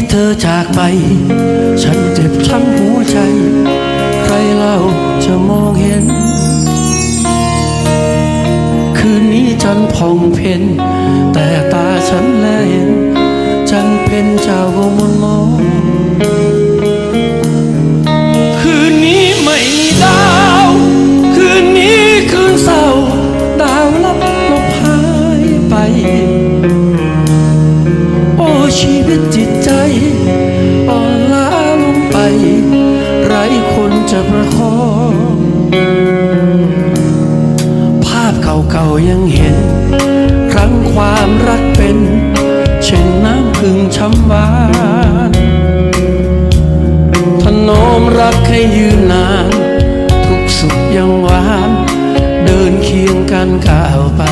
ที่เธอจากไป ฉันเจ็บทั้งหัวใจ ใครเล่าจะมองเห็น คืนนี้จันทร์ผ่องเพนแต่ จะประคองภาพเก่าๆยังเห็น ครั้งความรักเป็น เช่นน้ำพึ่งช้ำหวานถนอมรักให้ยืนนาน ทุกสุขยังหวาน เดินเคียงกันก้าวไป